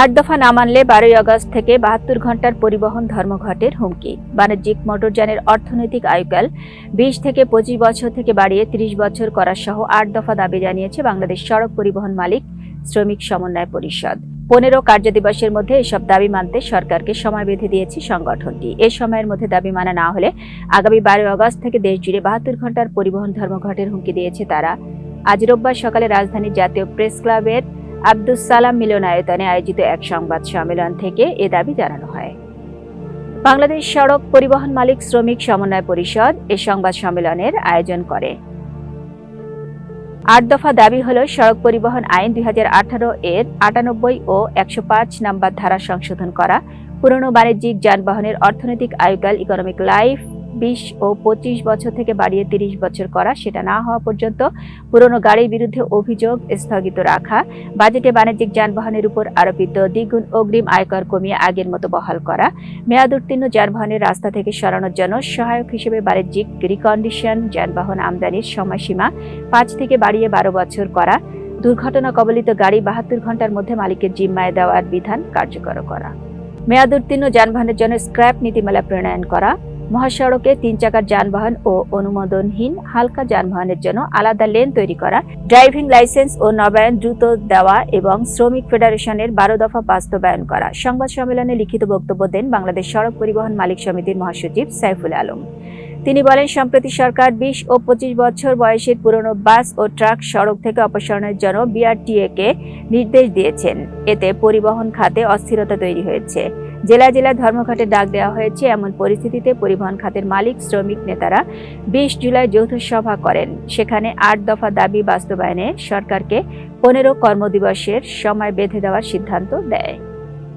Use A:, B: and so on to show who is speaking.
A: আট দফা না মানলে বারোই আগস্ট থেকে বাহাত্তর ঘণ্টার পরিবহন ধর্মঘটের হুমকি। বাণিজ্যিক মোটরযানের অর্থনৈতিক আয়ুকাল বিশ থেকে পঁচিশ বছর থেকে বাড়িয়ে ত্রিশ বছর করা সহ আট দফা দাবি জানিয়েছে বাংলাদেশ সড়ক পরিবহন মালিক শ্রমিক সমন্বয় পরিষদ। পনেরো কার্যদিবসের মধ্যে এসব দাবি মানতে সরকারকে সময় বেঁধে দিয়েছে সংগঠনটি। এ সময়ের মধ্যে দাবি মানা না হলে আগামী বারোই আগস্ট থেকে দেশ জুড়ে বাহাত্তর ঘণ্টার পরিবহন ধর্মঘটের হুমকি দিয়েছে তারা। আজ রোববার সকালে রাজধানীর জাতীয় প্রেস ক্লাবের আব্দুস সালাম মিলনায়তনে আয়োজিত এক সংবাদ সম্মেলন থেকে এ দাবি জানানো হয়। বাংলাদেশ সড়ক পরিবহন মালিক শ্রমিক সমন্বয় পরিষদ এ সংবাদ সম্মেলনের আয়োজন করে। আট দফা দাবি হল সড়ক পরিবহন আইন দুই হাজার আঠারো এর আটানব্বই ও একশো পাঁচ নাম্বার ধারা সংশোধন করা, পুরনো বাণিজ্যিক যানবাহনের অর্থনৈতিক আয়ুকাল ইকোনমিক লাইফ বিশ ও পঁচিশ বছর থেকে বাড়িয়ে তিরিশ বছর করা সেটা না হওয়া পর্যন্ত পুরনো গাড়ির বিরুদ্ধে অভিযোগ স্থগিত রাখা, বাজেটে বাণিজ্যিক যানবাহনের উপর আরোপিত দ্বিগুণ অগ্রিম আয়কর কমিয়ে আগের মতো বহাল করা, মেয়াদ উত্তীর্ণ যানবাহনের রাস্তা থেকে সরানোর জন্য সহায়ক হিসেবে বাণিজ্যিক রিকন্ডিশন, যানবাহন আমদানির সময়সীমা পাঁচ থেকে বাড়িয়ে বারো বছর করা, দুর্ঘটনা কবলিত গাড়ি বাহাত্তর ঘণ্টার মধ্যে মালিকের জিম্মায় দেওয়ার বিধান কার্যকর করা। মেয়াদ উত্তীর্ণ যানবাহনের জন্য স্ক্র্যাপ নীতিমালা প্রণয়ন করা মহাসড়কে তিন চাকার যানবাহন ও অনুমোদনহীন হালকা যানবাহনের জন্য আলাদা লেন তৈরি করা, ড্রাইভিং লাইসেন্স ও নবায়ন দ্রুত দেওয়া এবং শ্রমিক ফেডারেশনের বারো দফা বাস্তবায়ন করা। সংবাদ সম্মেলনে লিখিত বক্তব্য দেন বাংলাদেশ সড়ক পরিবহন মালিক সমিতির মহাসচিব সাইফুল আলম। তিনি বলেন, সম্প্রতি সরকার বিশ ও পঁচিশ বছর বয়সের পুরনো বাস ও ট্রাক সড়ক থেকে অপসারণের জন্য বিআরটিএ কে নির্দেশ দিয়েছেন। এতে পরিবহন খাতে অস্থিরতা তৈরি হয়েছে। জেলা জেলা ধর্মঘটে ডাক দেওয়া হয়েছে। এমন পরিস্থিতিতে পরিবহন খাতের মালিক, শ্রমিক নেতারা বিশ জুলাই যৌথ সভা করেন। সেখানে আট দফা দাবি বাস্তবায়নে সরকারকে পনেরো কর্মদিবসের সময় বেঁধে দেওয়ার সিদ্ধান্ত দেয়।